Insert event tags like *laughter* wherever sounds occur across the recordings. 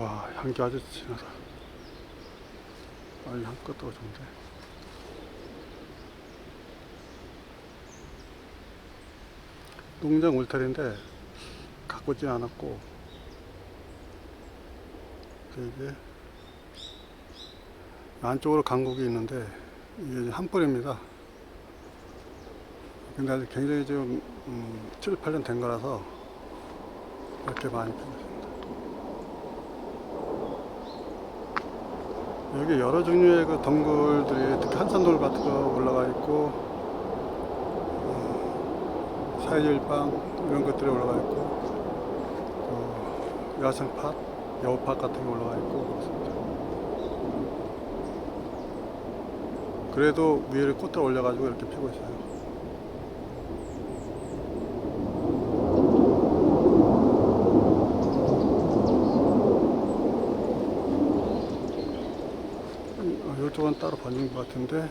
와 향기 아주 진하다. 아니 한껏도 좋은데. 농장 울타리인데 가꾸진 않았고 이게 안쪽으로 강국이 있는데 이게 한 뿌리입니다. 근데 아직 굉장히 좀 음, 7, 8년 된 거라서 이렇게 많이 피었습니다 여기 여러 종류의 그 덩굴들이 특히 한산돌 같은 거 올라가 있고 어, 사이질빵 이런 것들이 올라가 있고 또 야생팥, 여우팥 같은 게 올라가 있고 그렇습니다. 그래도 위를 꽃들 올려가지고 이렇게 피고 있어요. 어, 이쪽은 따로 번진 것 같은데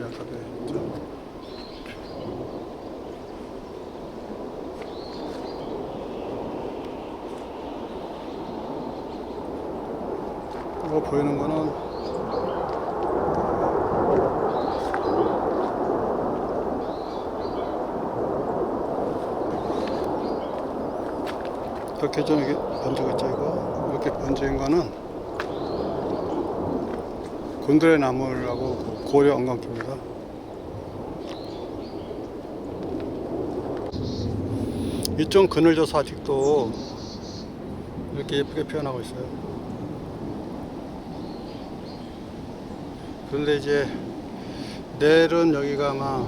여기 아까 돼 있죠. 이거 보이는 거는 이렇게 좀 이렇게 번지고 있죠 이거 이렇게 번진 거는 곤드레 나물하고 그 고려 엉겅퀴입니다. 이쪽 그늘져서 아직도 이렇게 예쁘게 피어나고 있어요. 그런데 이제 내일은 여기가 아마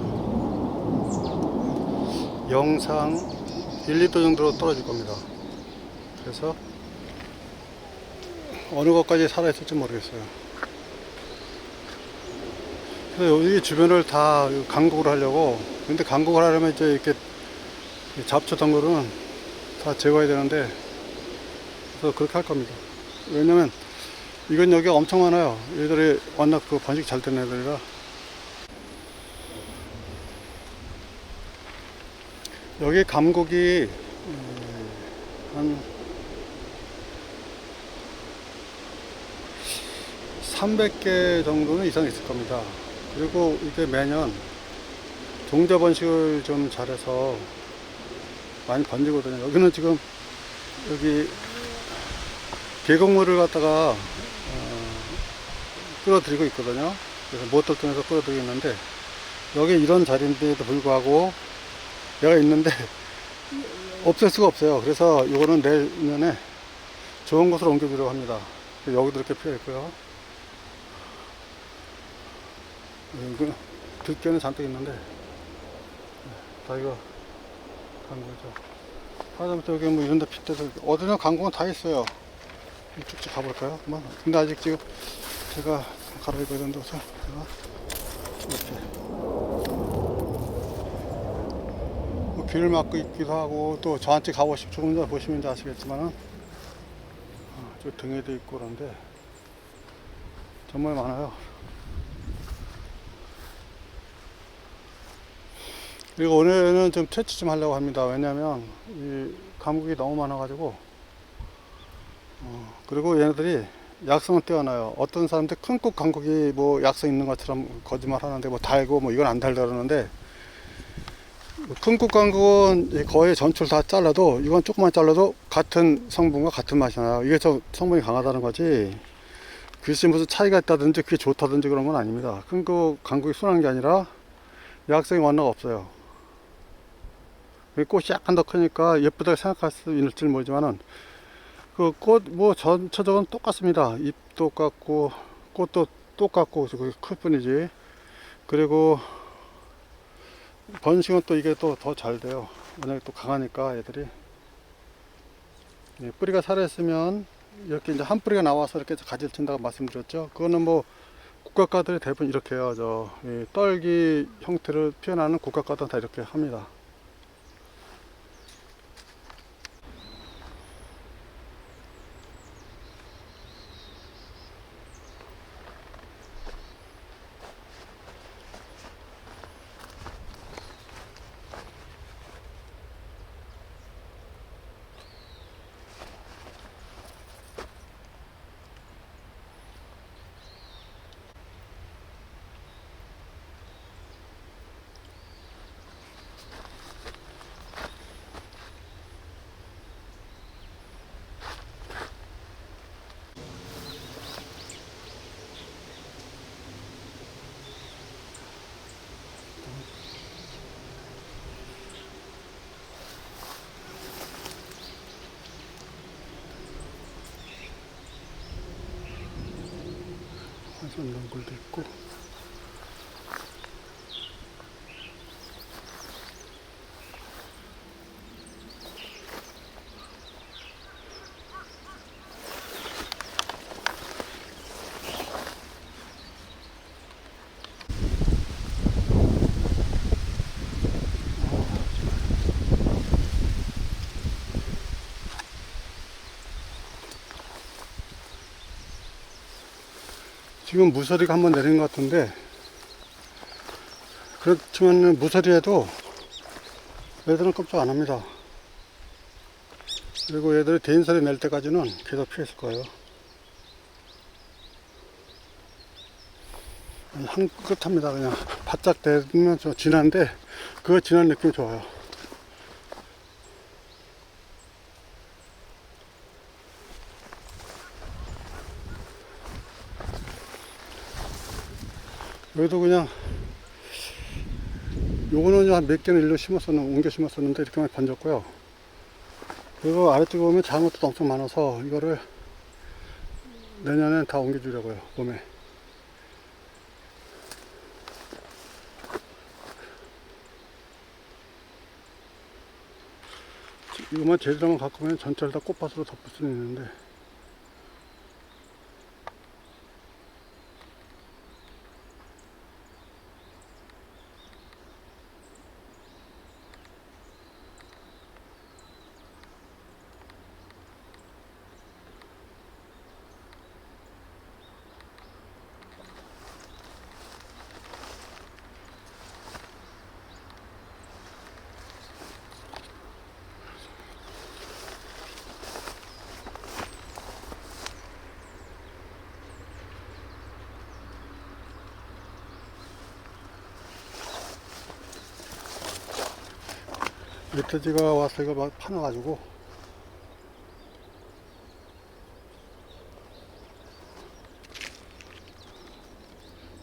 영상 1, 2도 정도로 떨어질 겁니다. 그래서 어느 것까지 살아있을지 모르겠어요. 그래서 여기 주변을 다 강국을 하려고 근데 강국을 하려면 이제 이렇게 잡초 덩굴은 다 제거해야 되는데 그래서 그렇게 할 겁니다. 왜냐면 이건 여기 엄청 많아요. 얘들이 워낙 그 번식 잘된 애들이라. 여기 감곡이 음, 한 300개 정도는 이상 있을 겁니다. 그리고 이게 매년 종자 번식을 좀 잘해서 많이 번지거든요. 여기는 지금 여기 계곡물을 갖다가 어, 끌어들이고 있거든요. 그래서 모터를 통해서 끌어들이고 있는데 여기 이런 자리인데도 불구하고 얘가 있는데 *laughs* 없앨 수가 없어요. 그래서 이거는 내년에 좋은 곳으로 옮겨주려고 합니다. 여기도 이렇게 피어 있고요. 여기 들깨는 잔뜩 있는데 다 이거 간 거죠. 하다못해 여기 뭐 이런 데 핏대도 어디나 강공은 다 있어요. 쭉쭉 가볼까요? 근데 아직 지금 제가 갈아입어야 되는데 우선 제가 이렇게 뭐 길을 막고 있기도 하고 또 저한테 가보시면 조금 전에 보시면 아시겠지만은 어, 저 등에도 있고 그런데 정말 많아요. 그리고 오늘은 좀 퇴치 좀 하려고 합니다. 왜냐면 이 감국이 너무 많아가지고 어, 그리고 얘네들이 약성은 뛰어나요. 어떤 사람들 큰꽃 감국이 뭐 약성 있는 것처럼 거짓말 하는데 뭐 달고 뭐 이건 안 달다 그러는데 큰꽃 감국은 거의 전출 다 잘라도 이건 조금만 잘라도 같은 성분과 같은 맛이 나요. 이게 저 성분이 강하다는 거지. 글쎄 무슨 차이가 있다든지 그게 좋다든지 그런 건 아닙니다. 큰꽃 감국이 순한 게 아니라 약성이 완화가 없어요. 꽃이 약간 더 크니까 예쁘다고 생각할 수 있을지 모르지만은 그 꽃 뭐 전체적으로 똑같습니다. 잎 똑같고 꽃도 똑같고 그게 클 뿐이지. 그리고 번식은 또 이게 또 더 잘 돼요. 워낙에 또 강하니까 애들이 예, 뿌리가 살아있으면 이렇게 이제 한 뿌리가 나와서 이렇게 가지를 친다고 말씀드렸죠. 그거는 뭐 국각가들이 대부분 이렇게 해요. 저이 떨기 형태를 표현하는 국각가들은 다 이렇게 합니다. 연동굴도 있고. 지금 무서리가 한번 내린 것 같은데 그렇지만 무서리에도 얘들은 깜짝 안 합니다. 그리고 얘들이 대인설이 낼 때까지는 계속 피했을 거예요. 향긋합니다. 그냥 바짝 대면 좀 진한데 그 진한 느낌이 좋아요. 여기도 그냥 요거는 한 몇 개는 일로 심었었는 옮겨 심었었는데 이렇게만 번졌고요. 그리고 아래쪽에 보면 것도 엄청 많아서 이거를 내년엔 다 옮겨주려고요 봄에. 이것만 제대로만 오면 전체를 다 꽃밭으로 덮을 수는 있는데 멧돼지가 와서 이거 막 파놔가지고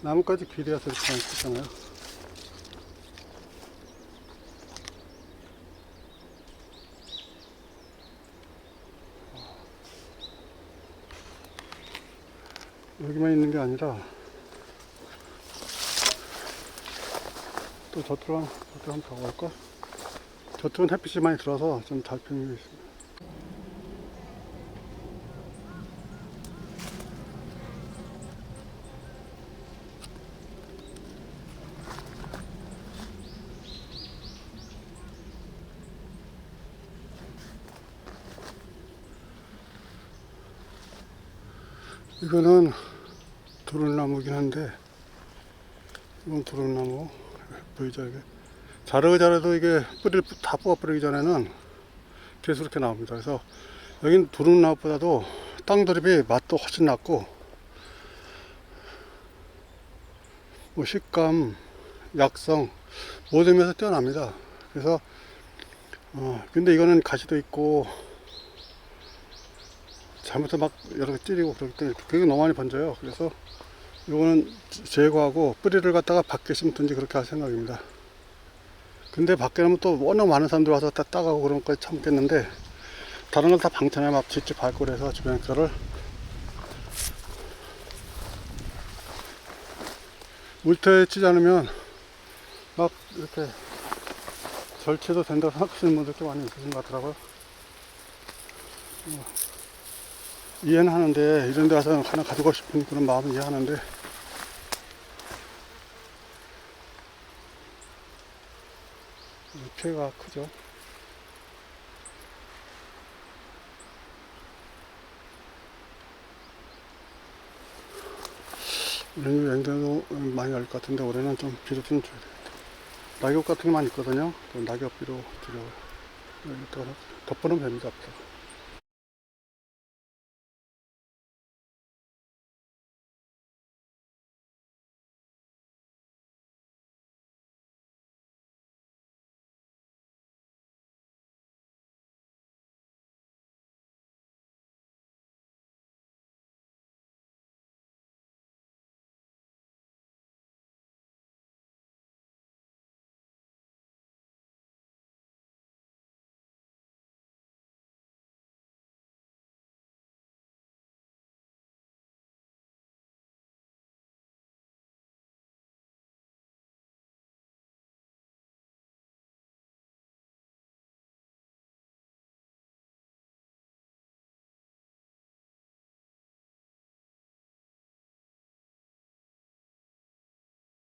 나뭇가지 길이어서 이렇게 많잖아요 여기만 있는 게 아니라 또 저쪽으로 한번 가볼까? 저쪽은 햇빛이 많이 들어서 좀게 있습니다. 이거는 도른나무긴 한데 이건 도른나무 *laughs* 보이죠 이게 자르고 자라도 이게 뿌리를 다 뽑아버리기 전에는 계속 이렇게 나옵니다. 그래서 여긴 두릅나무보다도 땅 드립이 맛도 훨씬 낫고 뭐 식감, 약성 모든 면에서 뛰어납니다. 그래서 어 근데 이거는 가시도 있고 잘못해 막 여러 개 찌르고 그러기 때문에 그게 너무 많이 번져요. 그래서 이거는 제거하고 뿌리를 갖다가 밖에 심든지 그렇게 할 생각입니다. 근데 밖에 나면 또 워낙 많은 사람들 와서 다 따가고 그런 거까지 참겠는데 다른 건다 방천에 막 직접 밟고 그래서 주변 거를 물터에 치지 않으면 막 이렇게 절체도 된다고 생각하시는 분들도 많이 있으신 것 같더라고요. 어, 이해는 하는데 이런 데 와서 하나 가지고 싶은 그런 마음은 이해하는데 피해가 크죠. 냉동도 많이 날 것 같은데 올해는 좀 비료 좀 줘야 되겠다. 낙엽 같은 게 많이 있거든요. 그 낙엽 비료 드려요. 여기다가 덮어놓으면 됩니다. 앞으로.